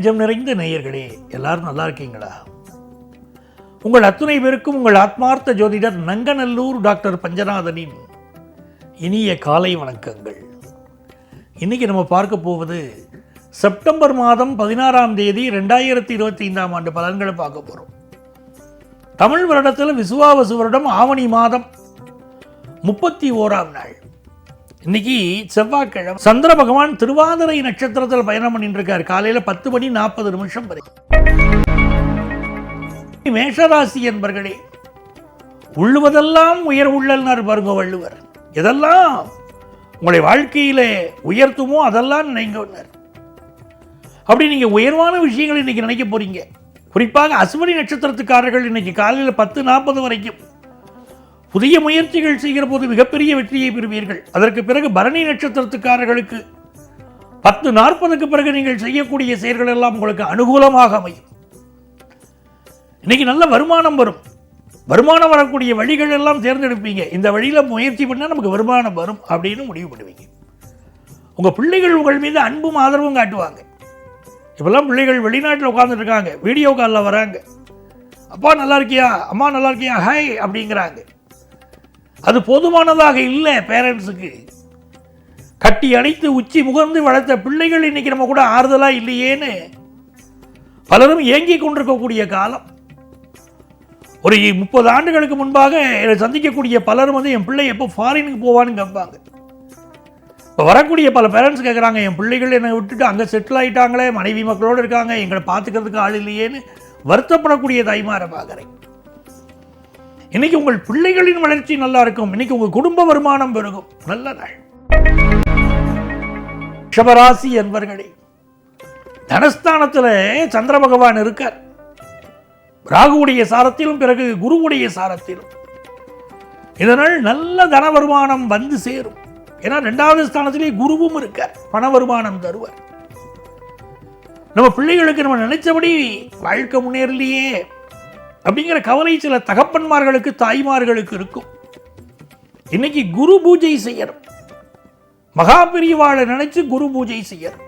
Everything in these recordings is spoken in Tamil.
நெஞ்சம் நிறைந்த நேயர்களே எல்லாரும் நல்லா இருக்கீங்களா? உங்கள் அத்துணை பேருக்கும் உங்கள் ஆத்மார்த்த ஜோதிடர் நங்கநல்லூர் டாக்டர் பஞ்சநாதனின் இனிய காலை வணக்கங்கள். இன்னைக்கு நம்ம பார்க்க போவது செப்டம்பர் மாதம் பதினாறாம் தேதி ரெண்டாயிரத்தி இருபத்தி ஐந்தாம் ஆண்டு பலன்களை பார்க்க போகிறோம் தமிழ் வருடத்தில் விசுவாவசு வருடம் ஆவணி மாதம் முப்பத்தி ஓராம் நாள். இன்னைக்கு செவ்வாய்க்கிழமை சந்திர பகவான் திருவாதிரை நட்சத்திரத்தில் பயணம் பண்ணிட்டு இருக்கார் காலையில் பத்து மணி நாற்பது நிமிஷம் வரை. மேஷராசி என்பர்களே உள்ளுவதெல்லாம் உயர் உள்ளல்னார் பாருங்க வள்ளுவர். எதெல்லாம் உங்களை வாழ்க்கையில உயர்த்துமோ அதெல்லாம் நினைங்க அப்படி நீங்க உயர்வான விஷயங்களை இன்னைக்கு நினைக்க போறீங்க. குறிப்பாக அஸ்வினி நட்சத்திரத்துக்காரர்கள் இன்னைக்கு காலையில் பத்து நாற்பது வரைக்கும் புதிய முயற்சிகள் செய்கிற போது மிகப்பெரிய வெற்றியை பெறுவீர்கள். அதற்கு பிறகு பரணி நட்சத்திரத்துக்காரர்களுக்கு பத்து நாற்பதுக்கு பிறகு நீங்கள் செய்யக்கூடிய செயல்கள் எல்லாம் உங்களுக்கு அனுகூலமாக அமையும். இன்னைக்கு நல்ல வருமானம் வரும். வருமானம் வரக்கூடிய வழிகள் எல்லாம் தேர்ந்தெடுப்பீங்க. இந்த வழியில் முயற்சி பண்ணால் நமக்கு வருமானம் வரும் அப்படின்னு முடிவு பண்ணுவீங்க. உங்கள் பிள்ளைகள் உங்கள் மீது அன்பும் ஆதரவும் காட்டுவாங்க. இப்போல்லாம் பிள்ளைகள் வெளிநாட்டில் உட்காந்துட்டு இருக்காங்க. வீடியோ காலில் வராங்க. அப்பா நல்லா இருக்கியா? அம்மா நல்லா இருக்கியா? ஹாய் அப்படிங்கிறாங்க. அது போதுமானதாக இல்லை பேரண்ட்ஸுக்கு. கட்டி அணைத்து உச்சி முகர்ந்து வளர்த்த பிள்ளைகள் இன்னைக்கு நம்ம கூட ஆறுதலாக இல்லையேன்னு பலரும் ஏங்கி கொண்டிருக்கக்கூடிய காலம். ஒரு முப்பது ஆண்டுகளுக்கு முன்பாக என்னை சந்திக்கக்கூடிய பலரும் வந்து என் பிள்ளை எப்போ ஃபாரினுக்கு போவான்னு கேட்பாங்க. இப்போ வரக்கூடிய பல பேரண்ட்ஸ் கேட்குறாங்க என் பிள்ளைகள் என்னை விட்டுட்டு அங்கே செட்டில் ஆயிட்டாங்களே மனைவி மக்களோடு இருக்காங்க எங்களை பார்த்துக்கிறதுக்கு ஆள் இல்லையேன்னு வருத்தப்படக்கூடிய தாய்மாரை பார்க்குறேன் இன்னைக்கு உங்கள் பிள்ளைகளின் வளர்ச்சி நல்லா இருக்கும் இன்னைக்கு உங்கள் குடும்ப வருமானம் பெருகும். நல்ல நாள் ரிஷபராசி என்பர்களே தனஸ்தானத்தில் சந்திர பகவான் இருக்கார். ராகுவுடைய சாரத்திலும் பிறகு குருவுடைய சாரத்திலும். இதனால் நல்ல தன வருமானம் வந்து சேரும். ஏன்னா ரெண்டாவது ஸ்தானத்திலே குருவும் இருக்கார். பண வருமானம் தருவார். நம்ம பிள்ளைகளுக்கு நம்ம நினைச்சபடி வாழ்க்கை முன்னேறலையே. அப்படிங்கிற கவலை சில தகப்பன்மார்களுக்கு தாய்மார்களுக்கு இருக்கும். இன்னைக்கு குரு பூஜை செய்யணும். மகா பெரியவாளை நினைச்சு குரு பூஜை செய்யணும்.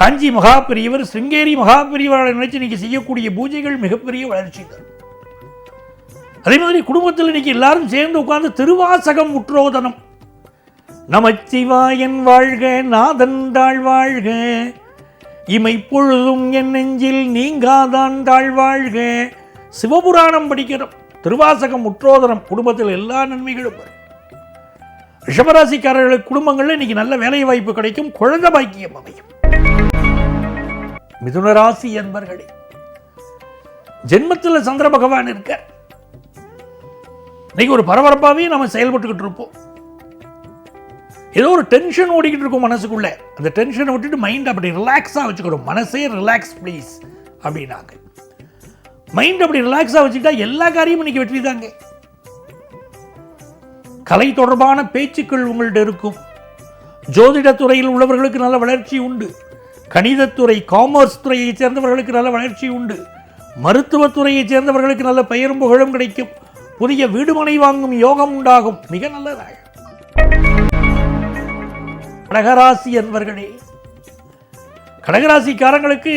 காஞ்சி மகா பெரியவர் சிருங்கேரி மகா பெரியவாளை நினைச்சு இன்னைக்கு செய்யக்கூடிய பூஜைகள் மிகப்பெரிய வளர்ச்சி தரும் அதே மாதிரி குடும்பத்தில் இன்னைக்கு எல்லாரும் சேர்ந்து உட்கார்ந்து திருவாசகம் உற்றோதனம். நமச்சிவாயன் வாழ்க நாதன் தாழ் வாழ்க. இமைப்பொழுதும் என் நெஞ்சில் நீங்காதான் தாழ்வாழ்க. சிவபுராணம் படிக்கிறோம் திருவாசகம் முற்றோதரம் குடும்பத்தில் எல்லா நன்மைகளும் வரும். ரிஷபராசிக்காரர்களுக்கு குடும்பங்களில் இன்னைக்கு நல்ல வேலை வாய்ப்பு கிடைக்கும். குழந்தை பாக்கியம் அமையும். மிதுனராசி என்பர்களே ஜென்மத்தில் சந்திர பகவான் இருக்க இன்னைக்கு ஒரு பரபரப்பாகவே நம்ம செயல்பட்டுக்கிட்டு இருப்போம். ஏதோ ஒரு டென்ஷன் ஓடிக்கிட்டு இருக்கும் மனசுக்குள்ள. அந்த டென்ஷனை விட்டுட்டு மைண்ட் அப்படி ரிலாக்ஸாக வச்சுக்கணும். மனசே ரிலாக்ஸ் ப்ளீஸ் அப்படின்னாங்க. மைண்ட் அப்படி ரிலாக்ஸாக வச்சுக்கிட்டா எல்லா காரியமும் இன்னைக்கு வெற்றி தாங்க. கலை தொடர்பான பேச்சுக்கள் உங்கள்கிட்ட இருக்கும். ஜோதிடத்துறையில் உள்ளவர்களுக்கு நல்ல வளர்ச்சி உண்டு. கணிதத்துறை காமர்ஸ் துறையைச் சேர்ந்தவர்களுக்கு நல்ல வளர்ச்சி உண்டு. மருத்துவத்துறையைச் சேர்ந்தவர்களுக்கு நல்ல பெயரும் புகழும் கிடைக்கும். புதிய வீடுமனை வாங்கும் யோகம் உண்டாகும். மிக நல்லதாக கடகராசி என்பர்களே. கடகராசிக்காரங்களுக்கு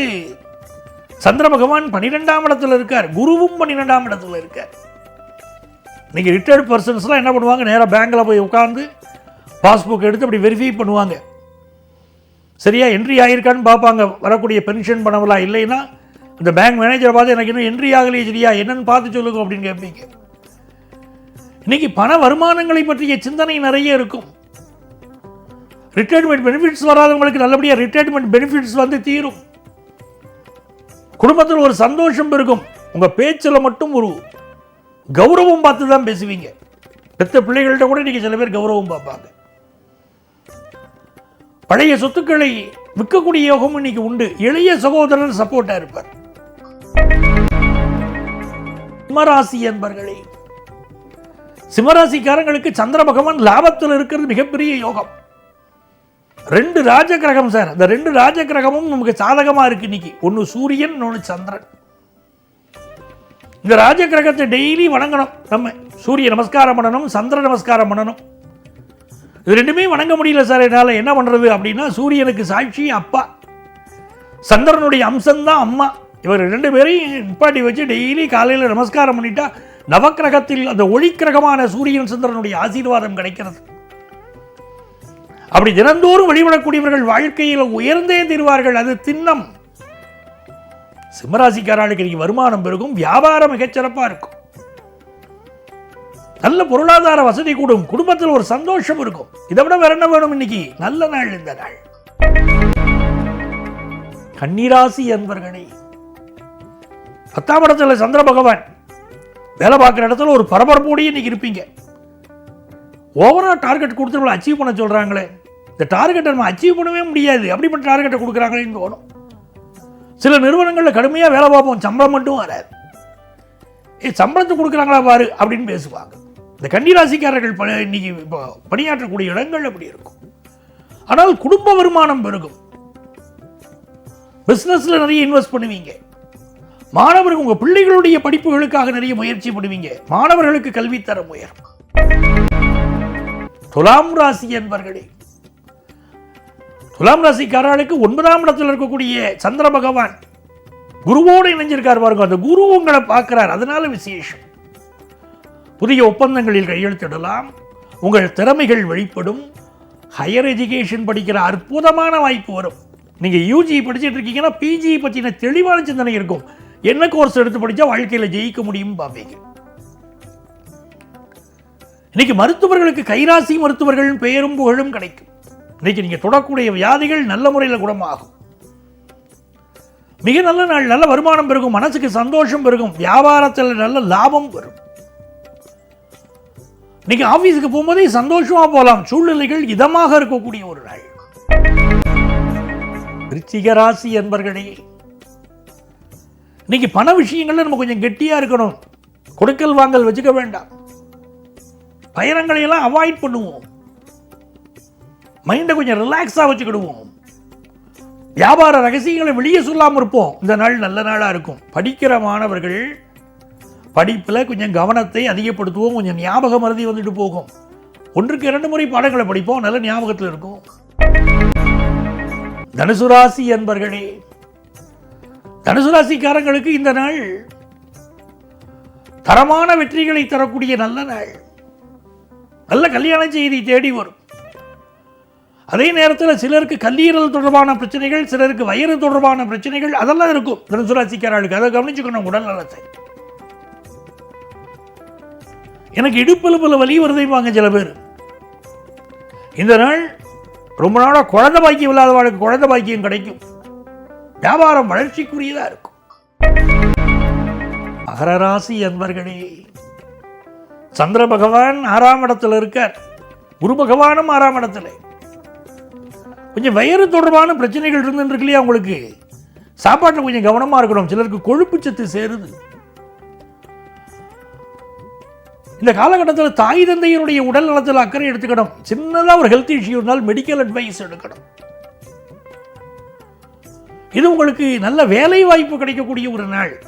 சந்திர பகவான் பன்னிரெண்டாம் இடத்துல இருக்கார். குருவும் பன்னிரெண்டாம் இடத்துல இருக்கார். இன்னைக்கு ரிட்டையர்ட் பர்சன்ஸ்லாம் என்ன பண்ணுவாங்க? நேராக பேங்க்கில் போய் உட்காந்து பாஸ்புக் எடுத்து அப்படி வெரிஃபை பண்ணுவாங்க. சரியா? என்ட்ரி ஆகியிருக்கான்னு பார்ப்பாங்க. வரக்கூடிய பென்ஷன் பணம்லாம் இல்லைன்னா இந்த பேங்க் மேனேஜரை பார்த்து எனக்கு இன்னும் என்ட்ரி ஆகலையே சரியா? என்னன்னு பார்த்து சொல்லுங்க அப்படின்னு கேட்பீங்க. இன்னைக்கு பண வருமானங்களை பற்றிய சிந்தனை நிறைய இருக்கும். ரிட்டைர்மெண்ட் பெனிஃபிட்ஸ் வராதவங்களுக்கு நல்லபடியாக ரிட்டைர்மெண்ட் பெனிஃபிட்ஸ் வந்து தீரும். குடும்பத்தில் ஒரு சந்தோஷம் இருக்கும். உங்கள் பேச்சில் மட்டும் ஒரு கௌரவம் பார்த்து தான் பேசுவீங்க. பெற்ற பிள்ளைகள்கிட்ட கூட நீங்கள் சில பேர் கௌரவம் பார்ப்பாங்க. பழைய சொத்துக்களை விற்கக்கூடிய யோகம் இன்னைக்கு உண்டு. இளைய சகோதரர் சப்போர்ட்டா இருப்பார். சிம்மராசி என்பர்களே சிம்மராசிக்காரங்களுக்கு சந்திர பகவான் லாபத்தில் இருக்கிறது மிகப்பெரிய யோகம். ரெண்டு ராஜ கிரகம் சார். அந்த ரெண்டு ராஜ கிரகமும் நமக்கு சாதகமாக இருக்குது இன்னைக்கு. ஒன்று சூரியன் இன்னொன்று சந்திரன். இந்த ராஜ கிரகத்தை டெய்லி வணங்கணும். நம்ம சூரிய நமஸ்காரம் பண்ணணும் சந்திர நமஸ்காரம் பண்ணணும். இது ரெண்டுமே வணங்க முடியல சார். என்னால் என்ன பண்ணுறது அப்படின்னா சூரியனுக்கு சாட்சி அப்பா. சந்திரனுடைய அம்சம்தான் அம்மா. இவர் ரெண்டு பேரையும் நிப்பாட்டி வச்சு டெய்லி காலையில் நமஸ்காரம் பண்ணிட்டா நவக்கிரகத்தில் அந்த ஒளிக்கிரகமான சூரியன் சந்திரனுடைய ஆசீர்வாதம் கிடைக்கிறது. அப்படி தினந்தோறும் வழிபடக்கூடியவர்கள் வாழ்க்கையில் உயர்ந்தே தீர்வார்கள் அது திண்ணம். சிம்மராசிக்காரர்களுக்கு இன்னைக்கு வருமானம் பெருகும் வியாபாரம் மிகச்சிறப்பாக இருக்கும். நல்ல பொருளாதார வசதி கூடும் குடும்பத்தில் ஒரு சந்தோஷம் இருக்கும். இதை விட வேற என்ன வேணும் இன்னைக்கு? நல்ல நாள் இந்த நாள். கன்னிராசி என்பர்களே பத்தாம் இடத்துல சந்திர பகவான் வேலை பார்க்குற இடத்துல ஒரு பரபரப்போடையே இன்னைக்கு இருப்பீங்க. ஓவரா டார்கெட் கொடுத்து அச்சீவ் பண்ண சொல்கிறாங்களே இந்த டார்கெட்டை நம்ம அச்சீவ் பண்ணவே முடியாது. அப்படிப்பட்ட டார்கெட்டை கொடுக்குறாங்களேன்னு தோணும். சில நிறுவனங்களில் கடுமையாக வேலை பார்ப்போம். சம்பளம் மட்டும் வராது. ஏ சம்பளத்தை கொடுக்குறாங்களா பாரு அப்படின்னு பேசுவாங்க. இந்த கன்னிராசிக்காரர்கள் பணி இன்னைக்கு இப்போ பணியாற்றக்கூடிய இடங்கள் அப்படி இருக்கும். ஆனால் குடும்ப வருமானம் பெருகும். பிஸ்னஸில் நிறைய இன்வெஸ்ட் பண்ணுவீங்க. மாணவர்கள் உங்கள் பிள்ளைகளுடைய படிப்புகளுக்காக நிறைய முயற்சி பண்ணுவீங்க. மாணவர்களுக்கு கல்வித்தரம் முயற்சி துலாம் ராசி என்பர்களே துலாம் ராசிக்காரர்களுக்கு ஒன்பதாம் இடத்தில் இருக்கக்கூடிய சந்திர பகவான் குருவோடு இணைஞ்சிருக்கார் பாருங்க. அந்த குரு உங்களை பார்க்கிறார். அதனால விசேஷம். புதிய ஒப்பந்தங்களில் கையெழுத்திடலாம். உங்கள் திறமைகள் வெளிப்படும். ஹையர் எஜுகேஷன் படிக்கிற அற்புதமான வாய்ப்பு வரும். நீங்க யூஜி படிச்சிட்டு இருக்கீங்கன்னா பிஜி பற்றின தெளிவான சிந்தனை இருக்கும். என்ன கோர்ஸ் எடுத்து படித்தா வாழ்க்கையில் ஜெயிக்க முடியும் பார்ப்பீங்க இன்னைக்கு மருத்துவர்களுக்கு கைராசி மருத்துவர்கள் பெயரும் புகழும் கிடைக்கும். இன்னைக்கு நீங்க தொடக்கூடிய வியாதிகள் நல்ல முறையில் குணமாகும். மிக நல்ல நாள் நல்ல வருமானம் பெருகும் மனசுக்கு சந்தோஷம் பெருகும் வியாபாரத்தில் நல்ல லாபம் வரும் நீங்கள் ஆஃபீஸுக்கு போகும்போதே சந்தோஷமாக போகலாம் சூழ்நிலைகள் இதமாக இருக்கக்கூடிய ஒரு நாள். ராசி என்பர்களே இன்னைக்கு பண விஷயங்கள்ல நம்ம கொஞ்சம் கெட்டியா இருக்கணும். கொடுக்கல் வாங்கல் வச்சுக்க வேண்டாம். பயணங்களை எல்லாம் அவாய்ட் பண்ணுவோம். மைண்டை கொஞ்சம் ரிலாக்ஸாக வச்சுக்கிடுவோம். வியாபார ரகசியங்களை வெளியே சொல்லாமல் இருப்போம். இந்த நாள் நல்ல நாளாக இருக்கும். படிக்கிற மாணவர்கள் படிப்பில் கொஞ்சம் கவனத்தை அதிகப்படுத்துவோம். கொஞ்சம் ஞாபக மருதி வந்துட்டு போகும். ஒன்றுக்கு இரண்டு முறை பாடங்களை படிப்போம். நல்ல ஞாபகத்தில் இருக்கும். தனுசு ராசி என்பர்களே தனுசு ராசிக்காரங்களுக்கு இந்த நாள் தரமான வெற்றிகளை தரக்கூடிய நல்ல நாள். நல்ல கல்யாண செய்தி தேடி வரும். அதே நேரத்தில் சிலருக்கு கல்லீரல் தொடர்பான பிரச்சனைகள் சிலருக்கு வயிறு தொடர்பான பிரச்சனைகள் அதெல்லாம் இருக்கும். தனுசுராசிக்காரர்களுக்கு. அதை கவனிச்சுக்கணும் உடல் நலத்தை. எனக்கு இடுப்பெலுப்பில் வலி வருதைவாங்க சில பேர். இந்த நாள் ரொம்ப நாளாக குழந்தை பாக்கியம் இல்லாதவர்களுக்கு குழந்தை பாக்கியம் கிடைக்கும். வியாபாரம் வளர்ச்சிக்குரியதாக இருக்கும். மகர ராசி என்பர்களே சந்திர பகவான் ஆறாம் இடத்தில் இருக்கார். குரு பகவானும் ஆறாம் இடத்துல. கொஞ்சம் வயிறு தொடர்பான பிரச்சனைகள் இருந்துருக்கு இல்லையா உங்களுக்கு? சாப்பாட்டில் கொஞ்சம் கவனமாக இருக்கணும். சிலருக்கு கொழுப்பு சத்து சேருது. இந்த காலகட்டத்தில் தாய் தந்தையினுடைய உடல் நலத்தில் அக்கறை எடுத்துக்கணும். சின்னதாக ஒரு ஹெல்த் இஷ்யூ இருந்தால் மெடிக்கல் அட்வைஸ் எடுக்கணும். இது உங்களுக்கு நல்ல வேலை வாய்ப்பு கிடைக்கக்கூடிய ஒரு நாள்.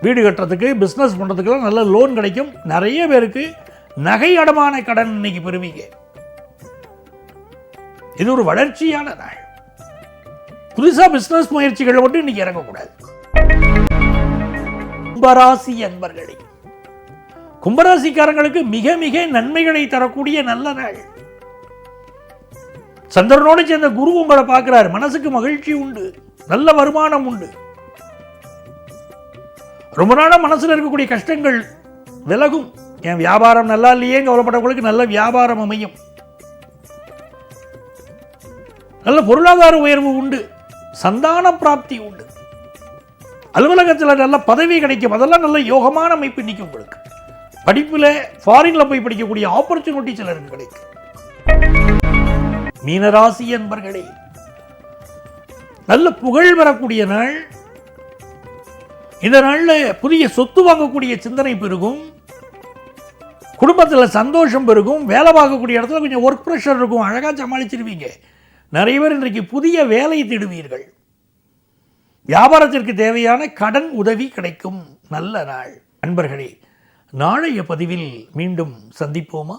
வீடு கட்டுறதுக்கு பிஸ்னஸ் பண்ணுறதுக்கெல்லாம் நல்ல லோன் கிடைக்கும். நிறைய பேருக்கு நகை அடமான கடன் இன்னைக்கு பெறுவீங்க. இது ஒரு வளர்ச்சியான நாள். புதுசா பிஸ்னஸ் முயற்சிகளை மட்டும் இன்னைக்கு இறங்கக்கூடாது. கும்பராசி அன்பர்களே கும்பராசிக்காரங்களுக்கு மிக மிக நன்மைகளை தரக்கூடிய நல்ல நாள். சந்திரனோடு சேர்ந்த குரு உங்களை பார்க்கிறார். மனசுக்கு மகிழ்ச்சி உண்டு. நல்ல வருமானம் உண்டு. ரொம்ப நாளாக மனசுல இருக்கக்கூடிய கஷ்டங்கள் விலகும். என் வியாபாரம் நல்லா இல்லையே கவலைப்பட்டவங்களுக்கு நல்ல வியாபாரம் அமையும். நல்ல பொருளாதார உயர்வு உண்டு. சந்தான பிராப்தி உண்டு. அலுவலகத்தில் நல்ல பதவி கிடைக்கும். அதெல்லாம் நல்ல யோகமான அமைப்பு இன்றைக்கி உங்களுக்கு. படிப்பில் ஃபாரினில் போய் படிக்கக்கூடிய ஆப்பர்ச்சுனிட்டி சிலருக்கு கிடைக்கும். மீனராசி என்பர்களே நல்ல புகழ் பெறக்கூடிய நாள். இந்த நாளில் புதிய சொத்து வாங்கக்கூடிய சிந்தனை பெருகும். குடும்பத்தில் சந்தோஷம் பெருகும். வேலை பார்க்கக்கூடிய இடத்துல கொஞ்சம் ஒர்க் ப்ரெஷர் இருக்கும். அழகாக சமாளிச்சிருவீங்க. நிறைய பேர் இன்றைக்கு புதிய வேலையை திடுவீர்கள். வியாபாரத்திற்கு தேவையான கடன் உதவி கிடைக்கும். நல்ல நாள். நண்பர்களே நாளைய பதிவில் மீண்டும் சந்திப்போமா?